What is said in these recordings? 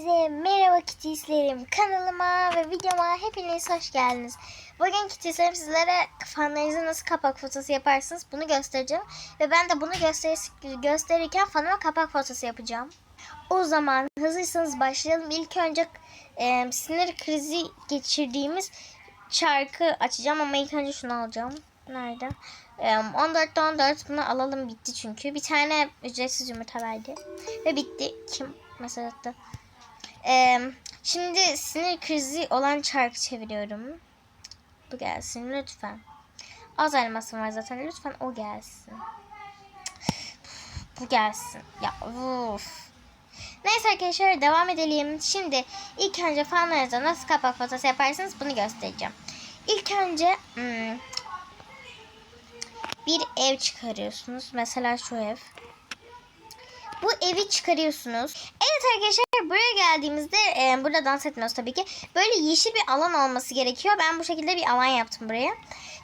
Hepinize merhaba Kittieslerim. Kanalıma ve videoma hepiniz hoş geldiniz. Bugün Kittieslerim sizlere fanlarınızı nasıl kapak fotosu yaparsınız bunu göstereceğim. Ve ben de bunu gösterir, gösterirken fanıma kapak fotosu yapacağım. O zaman hazırsanız başlayalım. İlk önce e, sinir krizi geçirdiğimiz şarkı açacağım ama ilk önce şunu alacağım. Nerede? E, 14'te 14 bunu alalım bitti çünkü. Bir tane ücretsiz yumurta verdi. Ve bitti. Kim mesaj attı? Şimdi sinir krizi olan çarkı çeviriyorum. Bu gelsin lütfen. Az elmasım var zaten. Lütfen o gelsin. Bu gelsin. Ya uf. Neyse arkadaşlar devam edelim. Şimdi ilk önce fanlarınıza nasıl kapak fotoğrafı yaparsınız bunu göstereceğim. İlk önce hmm, bir ev çıkarıyorsunuz. Mesela şu ev. Bu evi çıkarıyorsunuz. Evet arkadaşlar buraya geldiğimizde e, burada dans etmiyoruz tabii ki. Böyle yeşil bir alan olması gerekiyor. Ben bu şekilde bir alan yaptım buraya.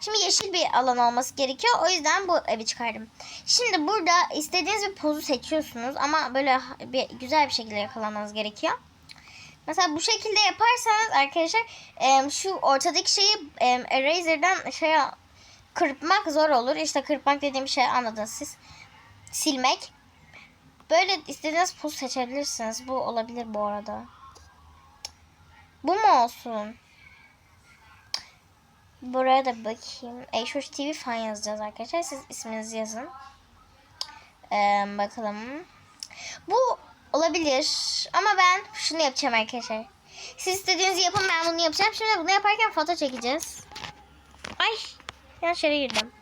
Şimdi yeşil bir alan olması gerekiyor. O yüzden bu evi çıkardım. Şimdi burada istediğiniz bir pozu seçiyorsunuz. Ama böyle bir güzel bir şekilde yakalanmanız gerekiyor. Mesela bu şekilde yaparsanız arkadaşlar e, şu ortadaki şeyi e, Eraser'dan şeye kırpmak zor olur. İşte kırpmak dediğim şey anladınız siz. Silmek. Böyle istediğiniz poz seçebilirsiniz. Bu olabilir bu arada. Bu mu olsun? Buraya da bakayım. Eşhoş TV fan yazacağız arkadaşlar. Siz isminizi yazın. Ee, bakalım. Bu olabilir. Ama ben şunu yapacağım arkadaşlar. Siz istediğinizi yapın ben bunu yapacağım. Şimdi bunu yaparken foto çekeceğiz. Ay. Yanlış yere girdim.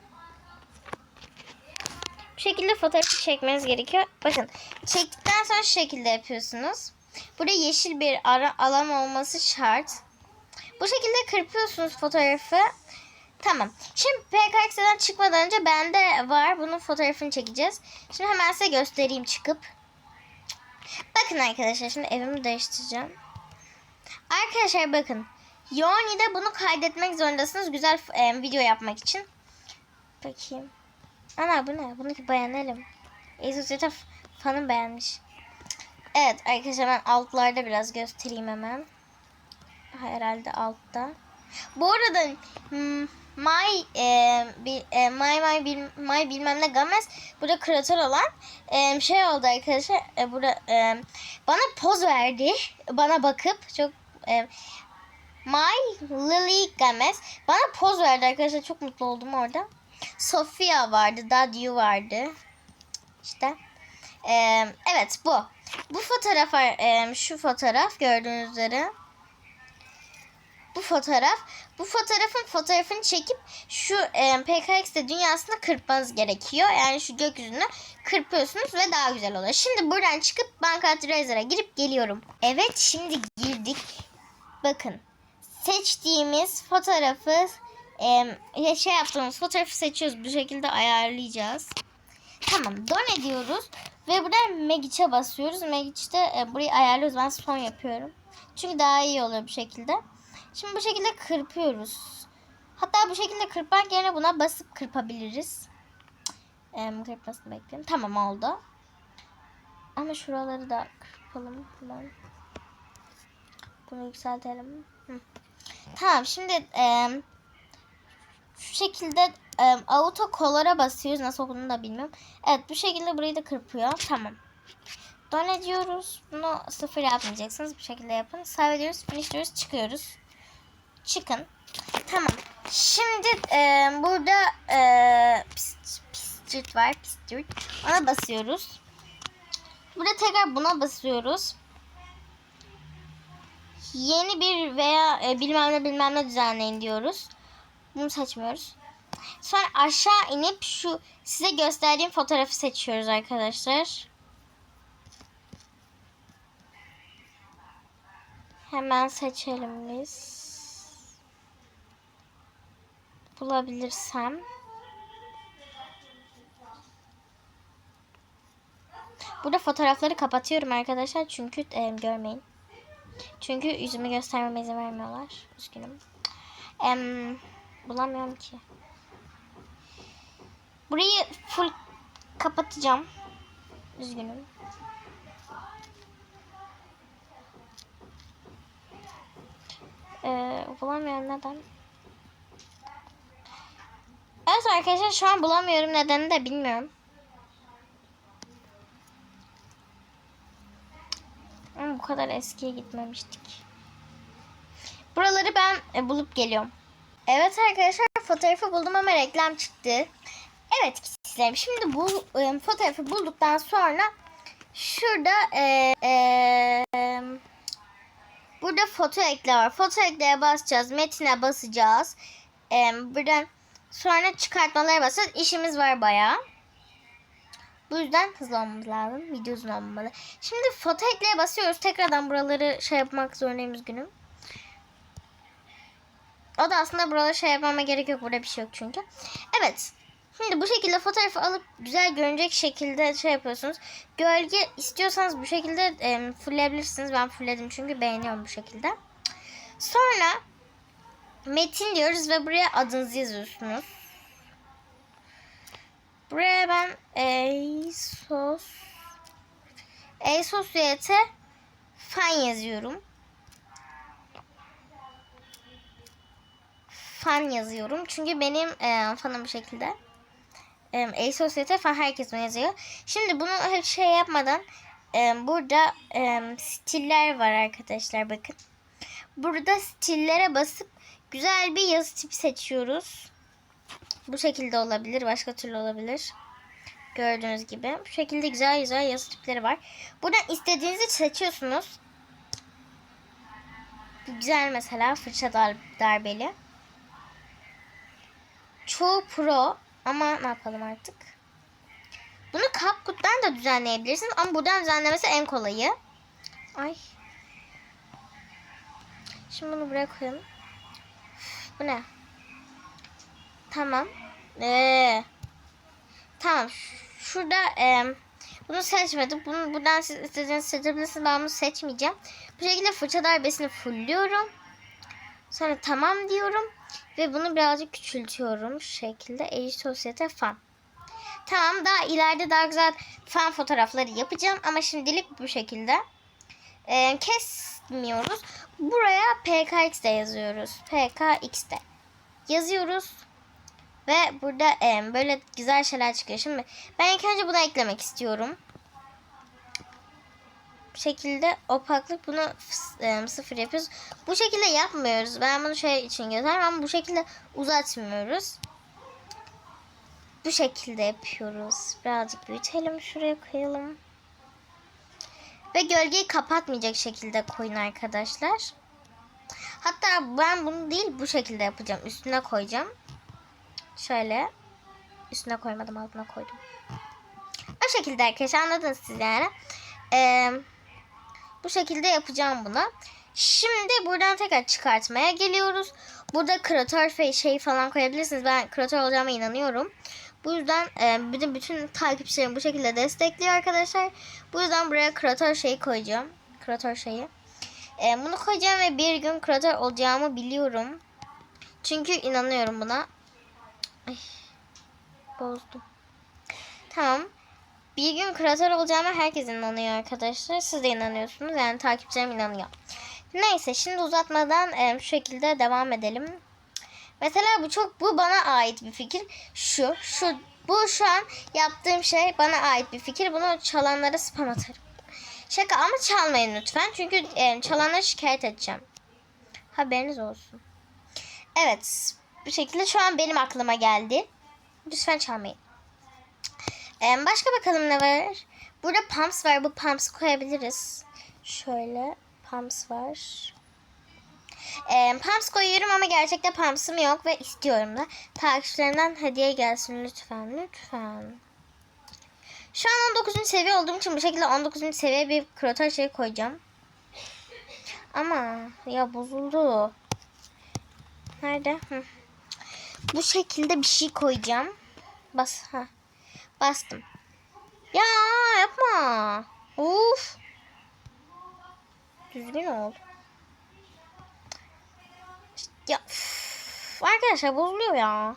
Şekilde fotoğrafı çekmeniz gerekiyor. Bakın çektikten sonra şu şekilde yapıyorsunuz. Burada yeşil bir ara alan olması şart. Bu şekilde kırpıyorsunuz fotoğrafı. Tamam. Şimdi PKX'den çıkmadan önce bende var. Bunun fotoğrafını çekeceğiz. Şimdi hemen size göstereyim çıkıp. Bakın arkadaşlar şimdi evimi değiştireceğim. Arkadaşlar bakın. Yoni'de bunu kaydetmek zorundasınız. Güzel e, video yapmak için. Bakayım. Ana bu ne? Bunu beğenelim. Ezosita fanım beğenmiş. Evet arkadaşlar ben altlarda biraz göstereyim hemen. Herhalde altta. Bu arada hmm, My e, bir, e, My My bil, My bilmem ne Gamez burada kreatör olan e, şey oldu arkadaşlar. E, burada e, bana poz verdi. Bana bakıp çok e, My Lily Gamez bana poz verdi arkadaşlar. Çok mutlu oldum orada. Sofia vardı. Dadyu vardı. İşte. Ee, evet bu. Bu fotoğraf e, şu fotoğraf gördüğünüz üzere. Bu fotoğraf. Bu fotoğrafın fotoğrafını çekip şu e, PKX'de dünyasında kırpmanız gerekiyor. Yani şu gökyüzünü kırpıyorsunuz ve daha güzel oluyor. Şimdi buradan çıkıp Bankat Razor'a girip geliyorum. Evet şimdi girdik. Bakın. Seçtiğimiz fotoğrafı e, şey yaptığımız fotoğrafı seçiyoruz. Bu şekilde ayarlayacağız. Tamam. Don ediyoruz. Ve buradan Magic'e basıyoruz. Magic'te e, burayı ayarlıyoruz. Ben son yapıyorum. Çünkü daha iyi oluyor bu şekilde. Şimdi bu şekilde kırpıyoruz. Hatta bu şekilde kırpmak yerine buna basıp kırpabiliriz. E, kırpmasını bekleyelim. Tamam oldu. Ama şuraları da kırpalım. Hemen. Bunu yükseltelim. Hı. Tamam şimdi e, şu şekilde e, auto color'a basıyoruz. Nasıl olduğunu da bilmiyorum. Evet bu şekilde burayı da kırpıyor. Tamam. Don ediyoruz. Bunu sıfır yapmayacaksınız. Bu şekilde yapın. Save ediyoruz. Finish diyoruz. Çıkıyoruz. Çıkın. Tamam. Şimdi e, burada e, pistrit var. Pistrit. Ona basıyoruz. Burada tekrar buna basıyoruz. Yeni bir veya e, bilmem ne bilmem ne düzenleyin diyoruz. Bunu seçmiyoruz. Sonra aşağı inip şu size gösterdiğim fotoğrafı seçiyoruz arkadaşlar. Hemen seçelim biz. Bulabilirsem. Burada fotoğrafları kapatıyorum arkadaşlar çünkü e, görmeyin. Çünkü yüzümü göstermeme izin vermiyorlar. Üzgünüm. Em, bulamıyorum ki. Burayı full kapatacağım. Üzgünüm. Ee, bulamıyorum neden? Evet arkadaşlar şu an bulamıyorum nedenini de bilmiyorum. Ama bu kadar eskiye gitmemiştik. Buraları ben e, bulup geliyorum. Evet arkadaşlar fotoğrafı buldum ama reklam çıktı. Evet kişilerim şimdi bu e, fotoğrafı bulduktan sonra şurada e, e, burada foto ekle var. Foto ekleye basacağız. Metine basacağız. E, buradan sonra çıkartmalara basacağız. İşimiz var bayağı. Bu yüzden hızlı olmamız lazım. Video uzun olmamalı. Şimdi foto ekleye basıyoruz. Tekrardan buraları şey yapmak zorundayım üzgünüm. O da aslında buraları şey yapmama gerek yok. Burada bir şey yok çünkü. Evet. Şimdi bu şekilde fotoğrafı alıp güzel görünecek şekilde şey yapıyorsunuz. Gölge istiyorsanız bu şekilde e, fullleyebilirsiniz. Ben fullledim çünkü beğeniyorum bu şekilde. Sonra metin diyoruz ve buraya adınızı yazıyorsunuz. Buraya ben ASOS ASOS YT fan yazıyorum. Fan yazıyorum. Çünkü benim e, fanım bu şekilde. E, ASOS YT fan herkes bunu yazıyor. Şimdi bunu hiç şey yapmadan e, burada e, stiller var arkadaşlar bakın. Burada stillere basıp güzel bir yazı tipi seçiyoruz. Bu şekilde olabilir. Başka türlü olabilir. Gördüğünüz gibi. Bu şekilde güzel güzel yazı tipleri var. Buradan istediğinizi seçiyorsunuz. Güzel mesela fırça dar, darbeli. Çoğu pro ama ne yapalım artık. Bunu CapCut'tan da düzenleyebilirsiniz ama buradan düzenlemesi en kolayı. Ay. Şimdi bunu buraya koyalım. Bu ne? Tamam. Ee, tamam. Şurada e, bunu seçmedim. Bunu buradan siz istediğinizi seçebilirsiniz. Ben bunu seçmeyeceğim. Bu şekilde fırça darbesini fullliyorum. Sonra tamam diyorum. Ve bunu birazcık küçültüyorum. Şu şekilde. Age Sosyete Fan. Tamam daha ileride daha güzel fan fotoğrafları yapacağım. Ama şimdilik bu şekilde. E, kesmiyoruz. Buraya PKX'de yazıyoruz. PKX'de yazıyoruz. Ve burada e, böyle güzel şeyler çıkıyor. Şimdi ben ilk önce bunu eklemek istiyorum. Şekilde opaklık bunu e, sıfır yapıyoruz. Bu şekilde yapmıyoruz. Ben bunu şey için göstereyim ama bu şekilde uzatmıyoruz. Bu şekilde yapıyoruz. Birazcık büyütelim. Şuraya koyalım. Ve gölgeyi kapatmayacak şekilde koyun arkadaşlar. Hatta ben bunu değil bu şekilde yapacağım. Üstüne koyacağım. Şöyle. Üstüne koymadım altına koydum. O şekilde arkadaşlar anladınız siz yani. Ee, bu şekilde yapacağım bunu. Şimdi buradan tekrar çıkartmaya geliyoruz. Burada kreatör şey falan koyabilirsiniz. Ben kreatör olacağıma inanıyorum. Bu yüzden e, bütün bütün takipçilerim bu şekilde destekliyor arkadaşlar. Bu yüzden buraya kreatör şeyi koyacağım. Kreatör şeyi. E, bunu koyacağım ve bir gün kreatör olacağımı biliyorum. Çünkü inanıyorum buna. Ay, bozdum. Tamam. Bir gün kreatör olacağıma herkes inanıyor arkadaşlar. Siz de inanıyorsunuz. Yani takipçilerim inanıyor. Neyse şimdi uzatmadan e, şu şekilde devam edelim. Mesela bu çok bu bana ait bir fikir. Şu şu bu şu an yaptığım şey bana ait bir fikir. Bunu çalanlara spam atarım. Şaka ama çalmayın lütfen. Çünkü e, çalanlara şikayet edeceğim. Haberiniz olsun. Evet. Bu şekilde şu an benim aklıma geldi. Lütfen çalmayın. Ee, başka bakalım ne var? Burada pumps var. Bu pumps koyabiliriz. Şöyle pumps var. Ee, pumps koyuyorum ama gerçekte pumps'ım yok ve istiyorum da. Takipçilerimden hediye gelsin lütfen. Lütfen. Şu an 19. seviye olduğum için bu şekilde 19. seviye bir krotar şey koyacağım. Ama ya bozuldu. Nerede? Hı. Bu şekilde bir şey koyacağım. Bas ha. Bastım. Ya yapma. Uf. Düzgün ol. Ya uf. arkadaşlar bozuluyor ya.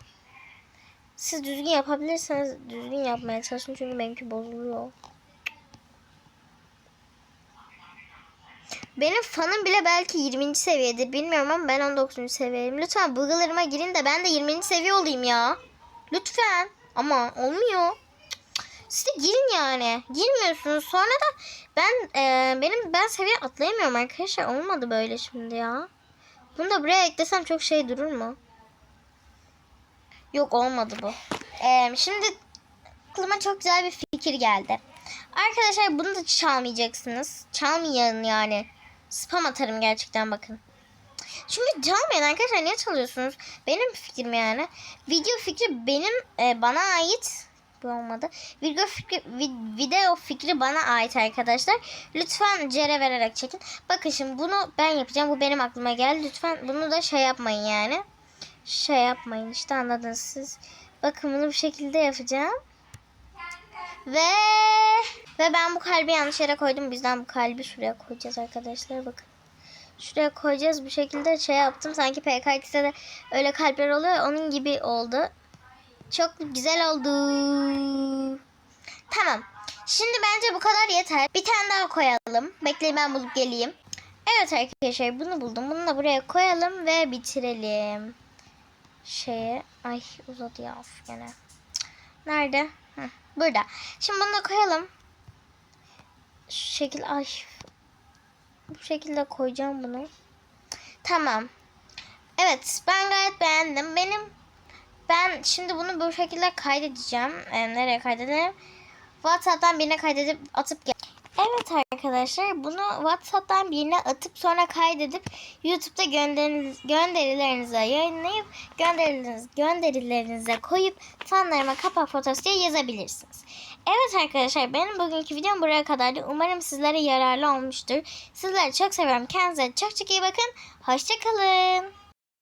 Siz düzgün yapabilirseniz düzgün yapmaya çalışın çünkü benimki bozuluyor. Benim fanım bile belki 20. seviyedir. Bilmiyorum ama ben 19. seviyeyim. Lütfen bulgalarıma girin de ben de 20. seviye olayım ya. Lütfen. Ama olmuyor. Siz de girin yani. Girmiyorsunuz. Sonra da ben e, benim ben seviye atlayamıyorum arkadaşlar. Olmadı böyle şimdi ya. Bunu da buraya eklesem çok şey durur mu? Yok olmadı bu. E, şimdi aklıma çok güzel bir fikir geldi. Arkadaşlar bunu da çalmayacaksınız. Çalmayın yani. Spam atarım gerçekten bakın. Çünkü çalmayın arkadaşlar niye çalıyorsunuz? Benim fikrim yani. Video fikri benim e, bana ait. Bu olmadı. Video fikri, vi- video fikri bana ait arkadaşlar. Lütfen cere vererek çekin. Bakın şimdi bunu ben yapacağım. Bu benim aklıma geldi. Lütfen bunu da şey yapmayın yani. Şey yapmayın işte anladınız siz. Bakın bunu bu şekilde yapacağım. Ve ve ben bu kalbi yanlış yere koydum. Bizden bu kalbi şuraya koyacağız arkadaşlar. Bakın. Şuraya koyacağız. Bu şekilde şey yaptım. Sanki PKX'de de öyle kalpler oluyor. Onun gibi oldu. Çok güzel oldu. Tamam. Şimdi bence bu kadar yeter. Bir tane daha koyalım. Bekleyin ben bulup geleyim. Evet arkadaşlar bunu buldum. Bunu da buraya koyalım ve bitirelim. Şeye. Ay uzadı ya gene. Nerede? Heh, burada. Şimdi bunu da koyalım. Şu şekil ay. Bu şekilde koyacağım bunu. Tamam. Evet ben gayet beğendim. Benim ben şimdi bunu bu şekilde kaydedeceğim. Ee, nereye kaydedelim? WhatsApp'tan birine kaydedip atıp gel. Evet arkadaşlar bunu WhatsApp'tan birine atıp sonra kaydedip YouTube'da gönderiniz, gönderilerinize yayınlayıp gönderileriniz, gönderilerinize koyup fanlarıma kapak fotoğrafı diye yazabilirsiniz. Evet arkadaşlar benim bugünkü videom buraya kadardı. Umarım sizlere yararlı olmuştur. Sizleri çok seviyorum. Kendinize çok çok iyi bakın. Hoşçakalın.